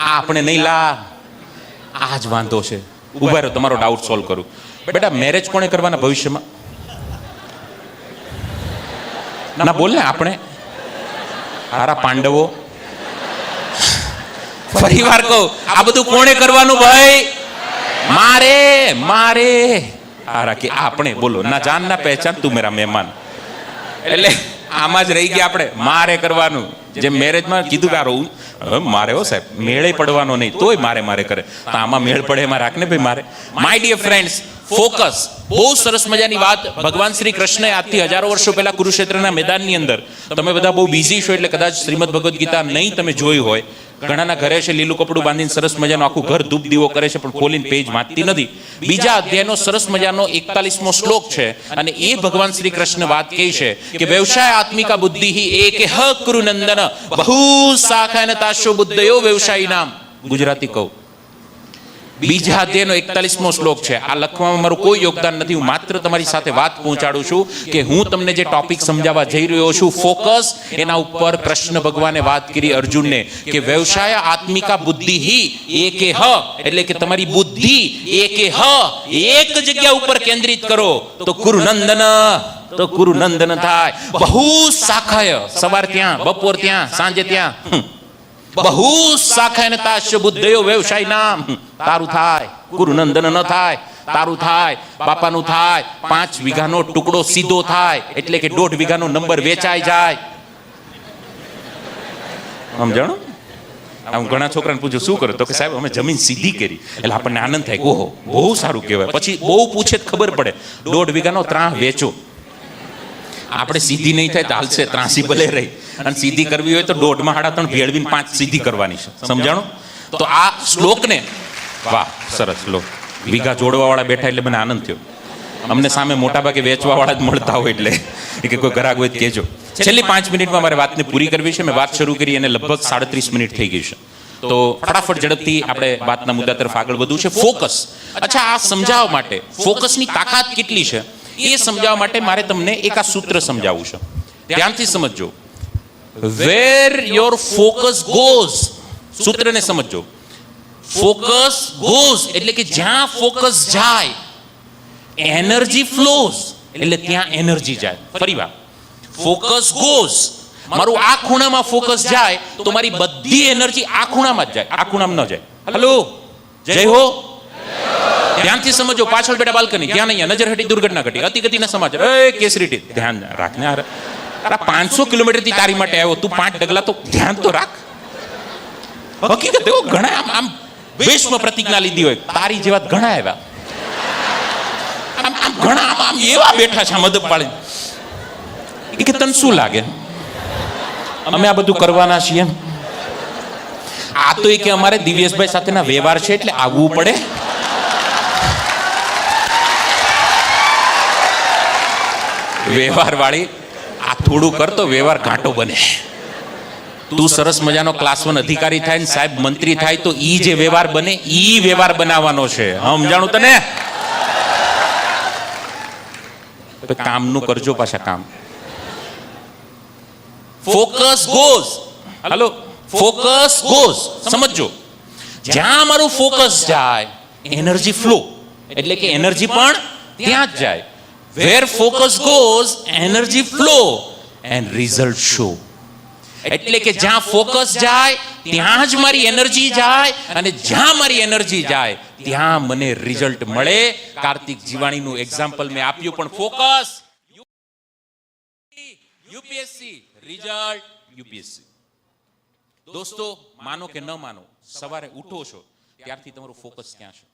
આ આપણે નહીં લા. આ જ વાંધો છે. ઊભા રહ્યો તમારો ડાઉટ સોલ્વ કરું. બેટા મેરેજ કોણે કરવાના ભવિષ્યમાં? ના, બોલ ને આપણે. હારા પાંડવો. ફરી વાર કહું, આ બધું કોણે કરવાનું ભાઈ? મારે મારે. હારા કે આપણે, બોલો, ના જાન, ના પહેચાન, તું મેરા મહેમાન. એટલે આમાં જ રહી ગયા આપણે. મારે કરવાનું. જે મેરેજમાં કીધું કે આ રહું મારે હો સાહેબ, મેળે પડવાનો નહીં, તોય મારે મારે કરે. તો આમાં મેળ પડે એમાં રાખને ભાઈ મારે. માય ડિયર ફ્રેન્ડ્સ ફોકસ બહુ સરસ મજાની વાત ભગવાન શ્રી કૃષ્ણએ આજથી હજારો વર્ષો પહેલા કુરુક્ષેત્રના મેદાનની અંદર. તમે બધા બહુ બિઝી છો એટલે કદાચ શ્રીમદ ભગવદ્ ગીતા નહીં તમે જોઈ હોય. ઘણાના ઘરે છે, લીલું કપડું બાંધીને સરસ મજાનું આખું ઘર ધૂપ દીવો કરે છે, પણ ખોલીને પેજ વાંચતી નથી. બીજા અધ્યાયનો સરસ મજાનો એકતાલીસમો શ્લોક છે, અને એ ભગવાન શ્રી કૃષ્ણ વાત કહે છે કે, વ્યવસાય આત્મિકા બુદ્ધિ એક હ કૃનંદન નંદન બહુ શાખા તાશો બુદ્ધયો વ્યવસાયી નામ. ગુજરાતી કહું. બીજા અધ્યાયનો એકતાલીસમો શ્લોક છે. આ લખવામાં મારું કોઈ યોગદાન નથી. હું માત્ર તમારી સાથે વાત પહોંચાડું છું કે હું તમને જે ટોપિક સમજાવવા જઈ રહ્યો છું, ફોકસ, એના ઉપર કૃષ્ણ ભગવાને વાત કરી અર્જુનને કે વ્યવસાય આત્મિકા બુદ્ધિ હિ એકે હ? એટલે કે તમારી બુદ્ધિ એકે હ? એક જગ્યા ઉપર કેન્દ્રિત કરો, તો કુરુનંદન તો કુરુનંદન થાય. બહુ શાખાય. સવાર ત્યાં, બપોર ત્યાં, સાંજે ત્યાં. બહુ શાખાને તાશ્ય બુદ્ધયો વ્યવસાય નામ. તારું થાય, ગુરુનંદન ન થાય, તારું થાય, બાપાનું થાય, પાંચ વીઘાનો ટુકડો સીધો થાય, એટલે કે દોઢ વીઘાનો નંબર વેચાઈ જાય. સમજાણું હું ઘણા છોકરાને પૂછ્યું શું કરો તો કે, સાહેબ, અમે જમીન સીધી કરી. એટલે આપણને આનંદ થાય ઓહો, બહુ સારું કહેવાય. પછી બહુ પૂછે ખબર પડે, દોઢ વીઘાનો ત્રાહ વેચો. આપણે સીધી નહીં થાય તો હાલશે, ત્રાસી ભલે રહી. અને સીધી કરવી હોય તો દોઢમાં હાડા ત્રણ ભેળવીને પાંચ સીધી કરવાની છે. સમજાણું? તો આ શ્લોકને વાહ, સરસ શ્લોક. વીઘા જોડવાવાળા બેઠા એટલે મને આનંદ થયો. અમને સામે મોટા ભાગે વેચવાવાળા જ મળતા હોય એટલે. કે કોઈ ગ્રાહક હોય કેજો છેલ્લી પાંચ મિનિટમાં મારે વાતને પૂરી કરવી છે. મેં વાત શરૂ કરી અને લગભગ સાડત્રીસ મિનિટ થઈ ગઈ છે. તો ફટાફટ ઝડપથી આપણે વાતના મુદ્દા તરફ આગળ વધવું છે. ફોકસ. અચ્છા, આ સમજાવવા માટે ફોકસની તાકાત કેટલી છે? એ સમજાવવા માટે મારે તમને એક આ સૂત્ર સમજાવવું છે. ધ્યાનથી સમજજો. વેર યોર ફોકસ ગોઝ સૂત્રને સમજજો ફોકસ ગોઝ એટલે કે જ્યાં ફોકસ જાય એનર્જી ફ્લોઝ એટલે ત્યાં એનર્જી જાય ફરી વાર ફોકસ ગોઝ મારું આ ખૂણામાં ફોકસ જાય તો મારી બધી એનર્જી આ ખૂણામાં જ જાય આ ખૂણામાં ન જાય હલો જય હો ધ્યાનથી સમજો પાછળ બેટા બાલ્કની ધ્યાન અહીંયા નજર હટી દુર્ઘટના ઘટી અતિ ગતિના સમાચાર એ કેસરી ટી ધ્યાન રાખને યાર તારા પાંચસો કિલોમીટરથી તારી માટે આવ્યો. તું પાંચ ડગલા તો ધ્યાન તો રાખ. હકીકત એવો ઘણા આમ આમ વિશ્વ પ્રતિજ્ઞા લીધી હોય. તારી જેવા ઘણા આવ્યા. આમ આમ ઘણા આમ આમ એવા બેઠા છે મદદ પાડીને એ કે તને શું લાગે? અમે આ બધું કરવાના છીએ. આ તો એ કે અમારે દિવ્યેશભાઈ સાથેના વ્યવહાર છે એટલે આવવું પડે. વ્યવહાર વાળી થોડું કરતો વ્યવહાર ઘાટો બને. તું સરસ મજાનો ક્લાસ વન અધિકારી થાય ને સાહેબ મંત્રી થાય તો ઈ જે વ્યવહાર બને, ઈ વ્યવહાર બનાવવાનો છે. સમજાણું તને? કામનું કરજો પાછા કામ. Focus goes hello focus goes સમજજો. જ્યાં મારું ફોકસ જાય એનર્જી ફ્લો એટલે કે એનર્જી પણ ત્યાં જ જાય. Where focus goes energy flow and result show એટલે કે જ્યાં ફોકસ જાય, ત્યાં જ મારી એનર્જી જાય અને જ્યાં મારી એનર્જી જાય, ત્યાં મને રિઝલ્ટ મળે. કાર્તિક જીવાણીનું એક્ઝામ્પલ મેં આપ્યું, પણ ફોકસ યુપીએસસી રિઝલ્ટ યુપીએસસી દોસ્તો, માનો કે ન માનો, સવારે ઉઠો છો, ત્યારથી તમારું ફોકસ ક્યાં છે?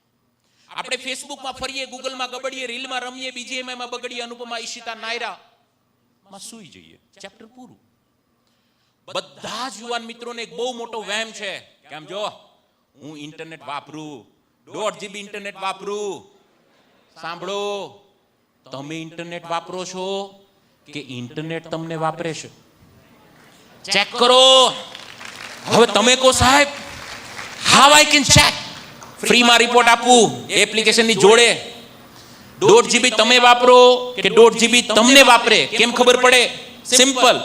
આપણે ફેસબુકમાં ફરીએ ગૂગલમાં ગબડીએ રીલમાં રમીએ બીજીએમઆઈમાં બગડીએ, અનુપમા, ઈશિતા, નાયરા. માં સુઈ જઈએ. ચેપ્ટર પૂરું. બધા જ યુવાન મિત્રોને એક બહુ મોટો વહેમ છે. કેમ જો? હું ઇન્ટરનેટ વાપરું. દોઢ જીબી ઇન્ટરનેટ વાપરું. સાંભળો. તમે ઇન્ટરનેટ વાપરો છો કે ઇન્ટરનેટ તમને વાપરે છે? ચેક કરો. હવે તમે કહો, સાહેબ હાવ આઈ કેન ચેક ફ્રીમાં રિપોર્ટ આપું એપ્લિકેશનની જોડે. દોઢ જીબી તમે વાપરો કે દોઢ જીબી તમને વાપરે? કેમ ખબર પડે? સિમ્પલ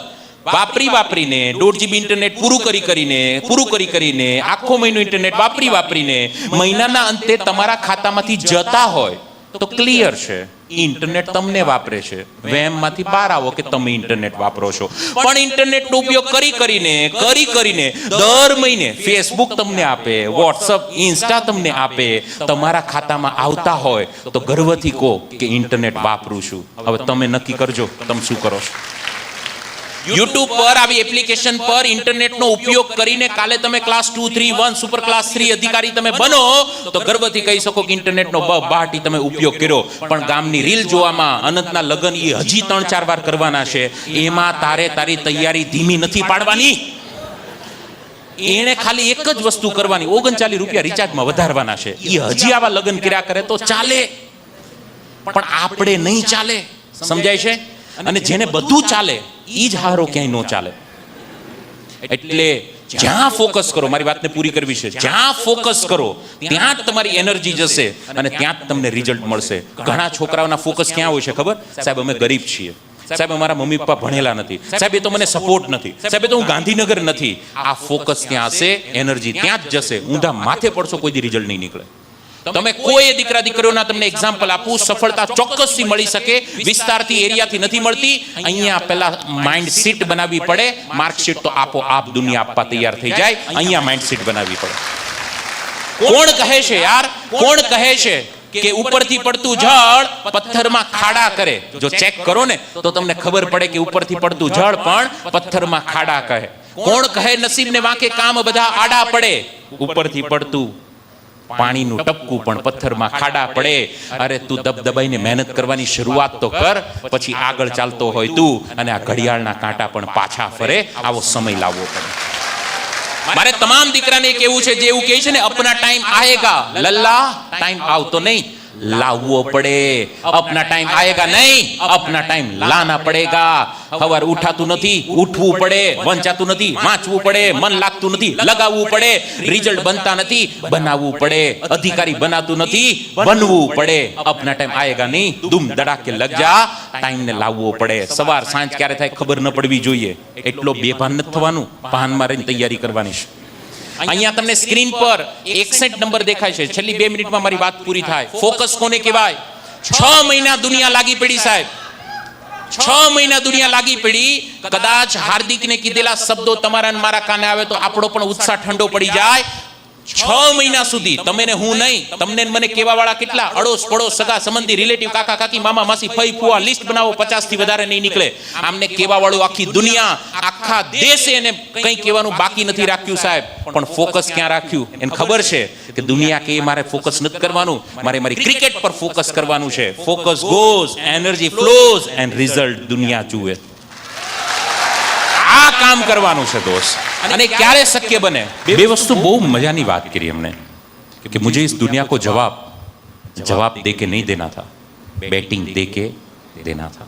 વાપરી વાપરીને, દોઢ જીબી ઇન્ટરનેટ પૂરું કરી કરીને, પૂરું કરી કરીને, આખો મહિનો ઇન્ટરનેટ વાપરી વાપરીને, મહિનાના અંતે તમારા ખાતામાંથી જતા હોય. તો ક્લિયર છે. ઇન્ટરનેટ તમને વાપરે છે. વેમમાંથી બહાર આવો કે તમે ઇન્ટરનેટ વાપરો છો. પણ ઇન્ટરનેટનો ઉપયોગ કરી કરીને કરી કરીને દર મહિને ફેસબુક તમને આપે વોટ્સઅપ ઇન્સ્ટા તમને આપે, તમારા ખાતામાં આવતા હોય તો ગર્વથી કહો કે ઇન્ટરનેટ વાપરું છું. હવે તમે નક્કી કરજો, તમે શું કરો છો? યુટ્યુબ પર આવી એપ્લિકેશન પર ઇન્ટરનેટનો ઉપયોગ કરીને કાલે તમે class two three one super class three અધિકારી તમે બનો, તો ગર્વથી કહી શકો કે ઇન્ટરનેટનો બહાટી તમે ઉપયોગ કર્યો. પણ ગામની રીલ જોવામાં અનંતના લગ્ન એ હજી ત્રણ, ચાર વાર કરવાના છે. એમાં તારે તારી તૈયારી ધીમી નથી પાડવાની. એણે ખાલી એક જ વસ્તુ કરવાની, ઓગણચાલીસ રૂપિયા રિચાર્જમાં વધારવાના છે. એ હજી આવા લગ્ન કર્યા કરે તો ચાલે. પણ આપણે નહીં ચાલે. સમજાય છે? અને જેને બધું ચાલે ઈ જ હારો ક્યાંય ન ચાલે. એટલે જ્યાં ફોકસ કરો, મારી વાતને પૂરી કરવી છે, જ્યાં ફોકસ કરો, ત્યાં જ તમારી એનર્જી જશે અને ત્યાં જ તમને રિઝલ્ટ મળશે. ઘણા છોકરાઓના ફોકસ ક્યાં હોય છે ખબર? સાહેબ, અમે ગરીબ છીએ. સાહેબ, અમારા મમ્મી પપ્પા ભણેલા નથી. સાહેબ, એ તો મને સપોર્ટ નથી. સાહેબ, એ તો હું ગાંધીનગર નથી. આ ફોકસ ત્યાં હશે એનર્જી ત્યાં જ જશે. ઊંધા માથે પડશો કોઈ રિઝલ્ટ નહીં નીકળે. તમે કોઈ દીકરા દીકરીઓના તમને એક્ઝામ્પલ આપું સફળતા ચોક્કસથી મળી શકે. વિસ્તારથી એરિયાથી નથી મળતી. અહીંયા પહેલા માઇન્ડ સીટ બનાવવી પડે. માર્કશીટ તો આપો આપ દુનિયા આપવા તૈયાર થઈ જાય. અહીંયા માઇન્ડ સીટ બનાવવી પડે. કોણ કહે છે યાર? કોણ કહે છે કે ઉપરથી પડતું જળ પથ્થરમાં ખાડા કરે? જો ચેક કરો ને તો તમને ખબર પડે કે ઉપરથી પડતું જળ પણ પથ્થરમાં ખાડા કહે. કોણ કહે નસીબને વાંકે કામ બધા આડા પડે? ઉપરથી પડતું પાણીનું ટપકું પણ પથ્થરમાં ખાડા પડે. અરે તું દબદબાઈને મહેનત કરવાની શરૂઆત તો કર, પછી આગળ ચાલતો હોય તું અને આ ઘડિયાળના કાંટા પણ પાછા ફરે, આવો સમય લાવવો પડે. મારે તમામ દીકરાને કેવું છે, જે એવું કહે છે ને, અપના ટાઈમ આયેગા. લલ્લા, ટાઈમ આવતો નહીં. લાવવો પડે અપના ટાઈમ આયેગા નહીં અપના ટાઈમ લાના પડેગા સવાર ઉઠાતું નથી ઉઠવું પડે વંચાતું નથી વાંચવું પડે મન લાગતું નથી લગાવવું પડે રિઝલ્ટ બનતા નથી બનાવવું પડે અધિકારી બનાતું નથી બનવું પડે અપના ટાઈમ આયેગા નહીં દુમ ધડાકે ટાઈમ ને લાવવો પડે સવાર સાંજ ક્યારે થાય ખબર ન પડવી જોઈએ, એટલો બેભાન નથી થવાનું ભાનમાં રહીને તૈયારી કરવાની છે. અહીંયા તમને સ્ક્રીન પર એકસઠ નંબર દેખાય છે. છેલ્લી બે મિનિટમાં મારી વાત પૂરી થાય. ફોકસ કોને કહેવાય? છ મહિના દુનિયા લાગી પડી, સાહેબ. છ મહિના દુનિયા લાગી પડી. કદાચ હાર્દિકને કીધેલા શબ્દો તમારા મારા કાને આવે તો આપણો પણ ઉત્સાહ ઠંડો પડી જાય. છ મહિના સુધી તમે હું નહીં, તમને મને કેવા વાળા કેટલા અડોસ પડોશ સગા સંબંધી રિલેટિવ કાકા, કાકી, મામા, માસી, ફઈ, ફુવા લિસ્ટ બનાવો પચાસથી વધારે નહીં નીકળે. આમને કેવા વાળું આખી દુનિયા, આખા દેશે એને કંઈ કહેવાનું બાકી નથી રાખ્યું સાહેબ. પણ ફોકસ ક્યાં રાખ્યું? એને ખબર છે કે દુનિયા કે મારે ફોકસ નથી કરવાનું, મારે મારી ક્રિકેટ પર ફોકસ કરવાનું છે. Focus goes energy flows and result દુનિયા જુએ. આ કામ કરવાનું છે દોસ્ત. અને ક્યારે શક્ય બને બે વસ્તુ બહુ મજાની વાત કરી हमने कि मुझे इस दुनिया को जवाब जवाब दे के नहीं देना था બેટિંગ દે કે દેના था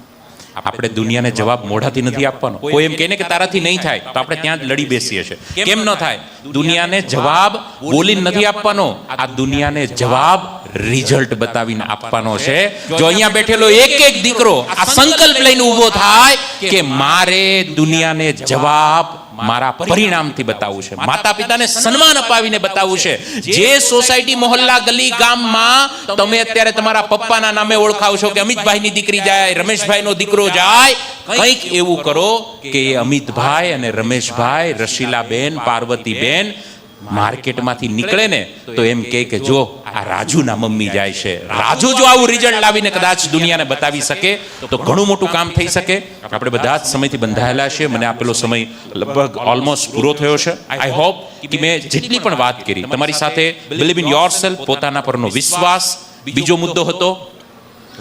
આપણે દુનિયાને જવાબ મોઢાથી નથી આપવાનો કોઈ એમ કહે ને કે તારાથી નહીં થાય તો આપણે ત્યાં જ લડી બેસીએ છીએ કેમ ન થાય દુનિયાને જવાબ બોલીને નથી આપવાનો આ દુનિયાને જવાબ રિઝલ્ટ બતાવીને આપવાનો છે જો અહીંયા બેઠેલો એક એક દીકરો આ સંકલ્પ લઈને ઊભો થાય કે મારે દુનિયાને જવાબ મારા પરિણામથી બતાવવું છે. માતા પિતાને સન્માન અપાવીને બતાવવું છે. જે સોસાયટી મોહલ્લા ગલી ગામમાં તમે અત્યારે તમારા પપ્પાના નામે ઓળખાવ છો કે અમિતભાઈની દીકરી જાય રમેશભાઈનો દીકરો જાય કંઈક એવું કરો કે અમિતભાઈ અને રમેશભાઈ રશીલાબેન પાર્વતીબેન માર્કેટમાંથી નીકળે ને તો એમ કે જો આ રાજુના મમ્મી જાય છે. રાજુ જો આવું રિઝલ્ટ લાવીને કદાચ દુનિયાને બતાવી શકે તો ઘણું મોટું કામ થઈ શકે. આપણે બધા જ સમયથી બંધાયેલા છીએ. મને આપેલો સમય લગભગ ઓલમોસ્ટ પૂરો થયો છે. આઈ હોપ કે મેં જેટલી પણ વાત કરી. તમારી સાથે બિલીવ ઇન યોર પોતાના પરનો વિશ્વાસ. બીજો મુદ્દો હતો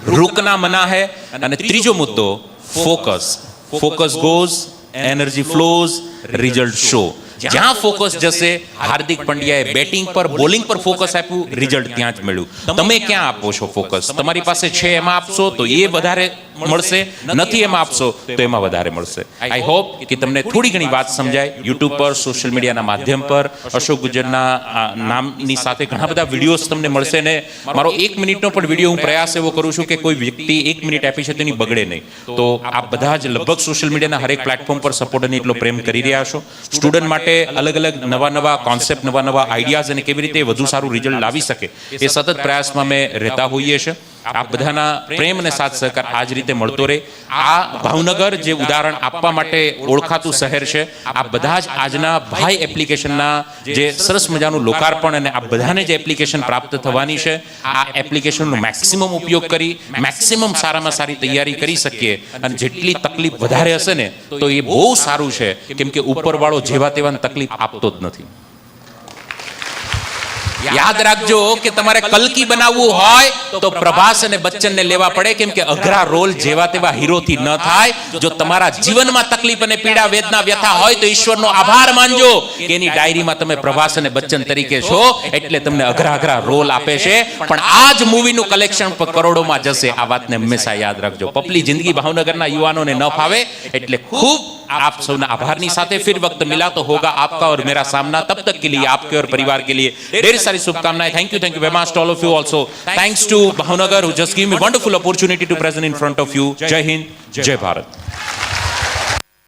રૂકના મના હે. અને ત્રીજો મુદ્દો focus. Focus goes energy flows result show જ્યાં ફોકસ જશે હાર્દિક પંડ્યાએ બેટિંગ પર બોલિંગ પર ફોકસ આપ્યું રિઝલ્ટ ત્યાં જ મળ્યું. તમે ક્યાં આપો છો ફોકસ તમારી પાસે છે એમાં આપશો તો એ વધારે મળશે નથી એમાં આપશો તો એમાં વધારે મળશે. આઈ હોપ કે તમને થોડી ઘણી વાત સમજાય. યુટ્યુબ પર સોશિયલ મીડિયાના માધ્યમ પર અશોક ગુજરના નામની સાથે ઘણા બધા વિડીયોઝ તમને મળશે ને મારો એક મિનિટનો પણ વીડિયો હું પ્રયાસ એવો કરું છું કે કોઈ વ્યક્તિ એક મિનિટ આપી છે તેની બગડે નહીં તો આ બધા જ લગભગ સોશિયલ મીડિયાના હરેક પ્લેટફોર્મ પર સપોર્ટ અને એટલો પ્રેમ કરી રહ્યા છો સ્ટુડન્ટ માટે અલગ અલગ નવા નવા કોન્સેપ્ટ નવા નવા આઈડિયાઝ અને કેવી રીતે વધુ સારું રિઝલ્ટ લાવી શકે એ સતત પ્રયાસમાં અમે રહેતા હોઈએ છીએ. આપ બધાના પ્રેમ અને સાથ સહકાર આ જ રીતે મળતો રહે. આ ભાવનગર જે ઉદાહરણ આપવા માટે ઓળખાતું શહેર છે આ બધા જ આજના ભાઈ એપ્લિકેશનના જે સરસ મજાનું લોકાર્પણ અને આ બધાને જે એપ્લિકેશન પ્રાપ્ત થવાની છે, આ એપ્લિકેશનનો મેક્સિમમ ઉપયોગ કરી, મેક્સિમમ સારામાં સારી તૈયારી કરી શકીએ અને જેટલી તકલીફ વધારે હશે ને, તો એ બહુ સારું છે, કેમ કે ઉપરવાળો જેવા તેવા તકલીફ આપતો જ નથી. યાદ રાખજો કે તમારે કલકી બનાવવું હોય તો પ્રભાસ અને બચ્ચનને લેવા પડે કેમ કે અઘરા રોલ જેવા તેવા હીરોથી ન થાય જો તમારા જીવનમાં તકલીફ અને પીડા વેદના વ્યથા હોય તો ઈશ્વરનો આભાર માનજો કે એની ડાયરીમાં તમે પ્રભાસ અને બચ્ચન તરીકે છો એટલે તમને અઘરા અઘરા રોલ આપે છે પણ આ જ મૂવીનું કલેક્શન કરોડોમાં જશે આ વાતને હંમેશા યાદ રાખજો પપલી જિંદગી ભાવનગરના યુવાનોને ન ફાવે એટલે ખૂબ आप सबना आभारनी साथे फिर वक्त मिला तो होगा आपका और मेरा सामना तब तक के लिए आपके और परिवार के लिए ढेर सारी thank you thank you very much to all of you also. Thanks to bahunagar who just gave me wonderful opportunity to present in front of you. Jai hind jai bharat.